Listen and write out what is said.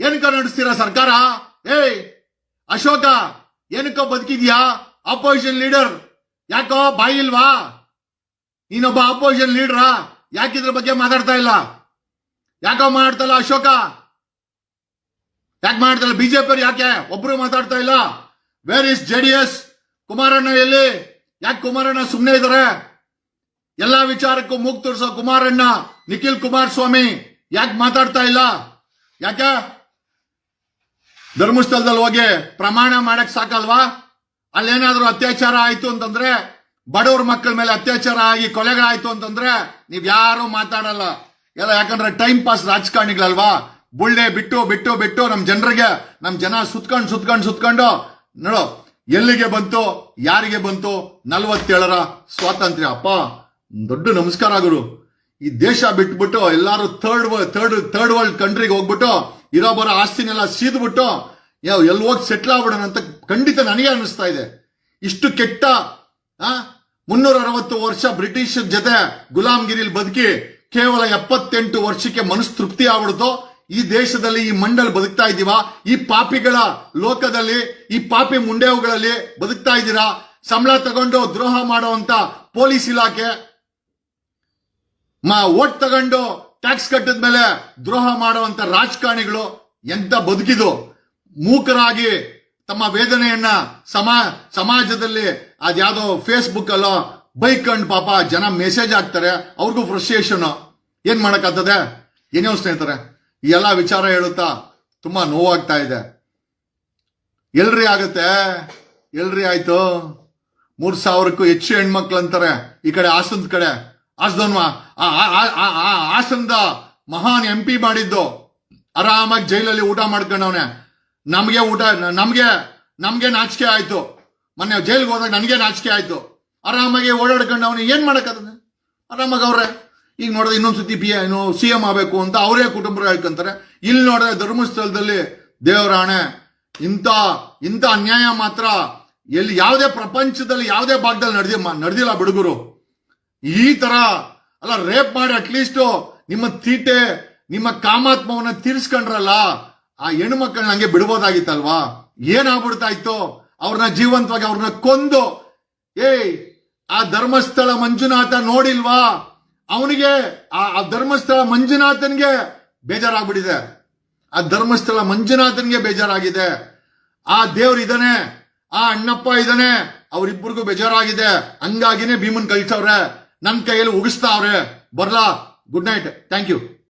ಏನಕ್ಕ ನಡೆಸ್ತೀರಾ ಸರ್ಕಾರ? ಏಯ್, ಅಶೋಕ, ಏನಕ್ಕ ಬದುಕಿದ್ಯಾ? ಅಪೋಸಿಷನ್ ಲೀಡರ್ ಯಾಕೋ ಬಾಯಿ ಇಲ್ವಾ? ನೀನೊಬ್ಬ ಅಪೋಸಿಷನ್ ಲೀಡ್ರಾ ಯಾಕಿದ್ರ ಬಗ್ಗೆ ಮಾತಾಡ್ತಾ ಇಲ್ಲ? ಯಾಕೋ ಮಾಡ್ತಲ್ಲ ಅಶೋಕ? ಯಾಕೆ ಮಾಡ್ತಲ್ಲ? ಬಿಜೆಪಿ ಯಾಕೆ? ಒಬ್ರು ಮಾತಾಡ್ತಾ ಇಲ್ಲ. Where is J D S ಕುಮಾರಣ್ಣ ಎಲ್ಲಿ? ಯಾಕೆ ಕುಮಾರಣ್ಣ ಸುಮ್ಮನೆ ಇದಾರೆ? ಎಲ್ಲಾ ವಿಚಾರಕ್ಕೂ ಮೂಗ್ ತೋರಿಸೋ ಕುಮಾರಣ್ಣ, ನಿಖಿಲ್ ಕುಮಾರಸ್ವಾಮಿ ಯಾಕೆ ಮಾತಾಡ್ತಾ ಇಲ್ಲ? ಯಾಕೆ? ಧರ್ಮಸ್ಥಳದಲ್ಲಿ ಹೋಗಿ ಪ್ರಮಾಣ ಮಾಡಕ್ ಸಾಕಲ್ವಾ? ಅಲ್ಲೇನಾದ್ರೂ ಅತ್ಯಾಚಾರ ಆಯ್ತು ಅಂತಂದ್ರೆ, ಬಡವ್ರ ಮಕ್ಕಳ ಮೇಲೆ ಅತ್ಯಾಚಾರ ಆಗಿ ಕೊಲೆಗಳಾಯ್ತು ಅಂತಂದ್ರೆ ನೀವ್ ಯಾರು ಮಾತಾಡಲ್ಲ. ಎಲ್ಲ ಯಾಕಂದ್ರೆ ಟೈಮ್ ಪಾಸ್ ರಾಜಕಾರಣಿಗಳಲ್ವಾ? ಬುಳ್ಳೆ ಬಿಟ್ಟು ಬಿಟ್ಟು ಬಿಟ್ಟು ನಮ್ ಜನರಿಗೆ, ನಮ್ ಜನ ಸುತ್ಕೊಂಡು ಸುತ್ಕೊಂಡು ಸುತ್ಕೊಂಡು, ನೋಡು, ಎಲ್ಲಿಗೆ ಬಂತು, ಯಾರಿಗೆ ಬಂತು, ನಲ್ವತ್ತೇಳರ ಸ್ವಾತಂತ್ರ್ಯ. ಅಪ್ಪ, ದೊಡ್ಡ ನಮಸ್ಕಾರ ಗುರು. ಈ ದೇಶ ಬಿಟ್ಬಿಟ್ಟು ಎಲ್ಲಾರು ಥರ್ಡ್ ಥರ್ಡ್ ಥರ್ಡ್ ವರ್ಲ್ಡ್ ಕಂಟ್ರಿಗೆ ಹೋಗ್ಬಿಟ್ಟು ಇರೋ ಬರೋ ಆಸ್ತಿನೆಲ್ಲ ಸೀದ್ಬಿಟ್ಟು ಯಾವ ಎಲ್ಲಿ ಹೋಗಿ ಸೆಟ್ಲ್ ಆಗ್ಬಿಡೋಣ ಅಂತ ಖಂಡಿತ ನನಗೆ ಅನಿಸ್ತಾ ಇದೆ. ಇಷ್ಟು ಕೆಟ್ಟ ಮುನ್ನೂರ ಅರವತ್ತು ವರ್ಷ ಬ್ರಿಟಿಷ್ ಜೊತೆ ಗುಲಾಮ್ಗಿರಿಲಿ ಬದುಕಿ ಕೇವಲ ಎಪ್ಪತ್ತೆಂಟು ವರ್ಷಕ್ಕೆ ಮನಸ್ತೃಪ್ತಿ ಆಗ್ಬಿಡ್ತು. ಈ ದೇಶದಲ್ಲಿ, ಈ ಮಂಡಲ್ ಬದುಕ್ತಾ ಇದ್ದೀವ? ಈ ಪಾಪಿಗಳ ಲೋಕದಲ್ಲಿ, ಈ ಪಾಪಿ ಮುಂಡೆವುಗಳಲ್ಲಿ ಬದುಕ್ತಾ ಇದ್ದೀರಾ? ಸಂಬಳ ತಗೊಂಡು ದ್ರೋಹ ಮಾಡುವಂತ ಪೊಲೀಸ್ ಇಲಾಖೆ, ಮಾ, ಓಟ್ ತಗೊಂಡು ಟ್ಯಾಕ್ಸ್ ಕಟ್ಟಿದ ಮೇಲೆ ದ್ರೋಹ ಮಾಡುವಂತ ರಾಜಕಾರಣಿಗಳು ಎಂತ ಬದುಕಿದು ಮೂಕರಾಗಿ ತಮ್ಮ ವೇದನೆಯನ್ನ ಸಮಾ, ಸಮಾಜದಲ್ಲಿ ಅದ್ಯಾವುದೋ ಫೇಸ್ಬುಕ್ ಅಲ್ಲೋ ಬೈಕಂಡ್ ಪಾಪ ಜನ ಮೆಸೇಜ್ ಹಾಕ್ತಾರೆ. ಅವ್ರಿಗೂ ಫ್ರಸ್ಟ್ರೇಷನ್ ಏನ್ ಮಾಡಕ್ಕಾಗ್ತದೆ? ಏನೇ ಸ್ನೇಹಿತರೆ ಈ ಎಲ್ಲ ವಿಚಾರ ಹೇಳುತ್ತಾ ತುಂಬಾ ನೋವಾಗ್ತಾ ಇದೆ. ಎಲ್ರಿ ಆಗುತ್ತೆ? ಎಲ್ರಿ ಆಯ್ತು? ಮೂರ್ ಸಾವಿರಕ್ಕೂ ಹೆಚ್ಚು ಹೆಣ್ಮಕ್ಳು ಅಂತಾರೆ ಈ ಕಡೆ ಹಾಸನದ ಕಡೆ. ಹಾಸದನ್ವ ಹಾಸನದ ಮಹಾನ್ ಎಂ ಪಿ ಮಾಡಿದ್ದು. ಆರಾಮಾಗಿ ಜೈಲಲ್ಲಿ ಊಟ ಮಾಡ್ಕೊಂಡವನೆ. ನಮಗೆ ಊಟ, ನಮಗೆ ನಮಗೆ ನಾಚಿಕೆ ಆಯ್ತು. ಮೊನ್ನೆ ಜೈಲ್ಗೆ ಹೋದಾಗ ನನಗೆ ನಾಚಿಕೆ ಆಯ್ತು. ಆರಾಮಾಗಿ ಓಡಾಡ್ಕೊಂಡು ಏನು ಮಾಡಕ್ಕದ ಆರಾಮಾಗಿ ಅವ್ರೆ, ಈಗ ನೋಡಿದ್ರೆ ಇನ್ನೊಂದು ಸತಿ ಪಿ ಏನು ಸಿ ಎಂ ಆಗಬೇಕು ಅಂತ ಅವರೇ ಕುಟುಂಬ ಹೇಳ್ಕೊಂತಾರೆ. ಇಲ್ಲಿ ನೋಡಿದ್ರೆ ಧರ್ಮಸ್ಥಳದಲ್ಲಿ ದೇವರಾಣೆ, ಇಂಥ ಇಂಥ ಅನ್ಯಾಯ ಮಾತ್ರ ಎಲ್ಲಿ ಯಾವುದೇ ಪ್ರಪಂಚದಲ್ಲಿ ಯಾವುದೇ ಭಾಗದಲ್ಲಿ ನಡೆದಿ ನಡೆದಿಲ್ಲ ಬಿಡುಗರು. ಈ ತರ ಅಲ್ಲ ರೇಪ್ ಮಾಡಿ ಅಟ್ಲೀಸ್ಟ್ ನಿಮ್ಮ ತೀಟೆ, ನಿಮ್ಮ ಕಾಮಾತ್ಮವನ್ನ ತೀರ್ಸ್ಕೊಂಡ್ರಲ್ಲ, ಆ ಹೆಣ್ಣು ಮಕ್ಕಳನ್ನ ಹಂಗೆ ಬಿಡ್ಬೋದಾಗಿತ್ತಲ್ವಾ? ಏನಾಗ್ಬಿಡ್ತಾ ಇತ್ತು ಅವ್ರನ್ನ ಜೀವಂತವಾಗಿ ಅವ್ರನ್ನ ಕೊಂದು, ಏಯ್, ಆ ಧರ್ಮಸ್ಥಳ ಮಂಜುನಾಥ ನೋಡಿಲ್ವಾ? ಅವನಿಗೆ, ಆ ಧರ್ಮಸ್ಥಳ ಮಂಜುನಾಥನ್ಗೆ ಬೇಜಾರಾಗ್ಬಿಟ್ಟಿದೆ. ಆ ಧರ್ಮಸ್ಥಳ ಮಂಜುನಾಥನ್ಗೆ ಬೇಜಾರಾಗಿದೆ. ಆ ದೇವ್ರ ಇದಾನೆ, ಆ ಅಣ್ಣಪ್ಪ ಇದಾನೆ ಅವ್ರಿಬ್ಬರಿಗೂ ಬೇಜಾರಾಗಿದೆ. ಹಂಗಾಗಿನೇ ಭೀಮನ್ ಕಳ್ಸವ್ರೆ ನನ್ ಕೈಯಲ್ಲಿ ಉಗಿಸ್ತಾವ್ರೆ. ಬರ್ಲಾ? Good night thank you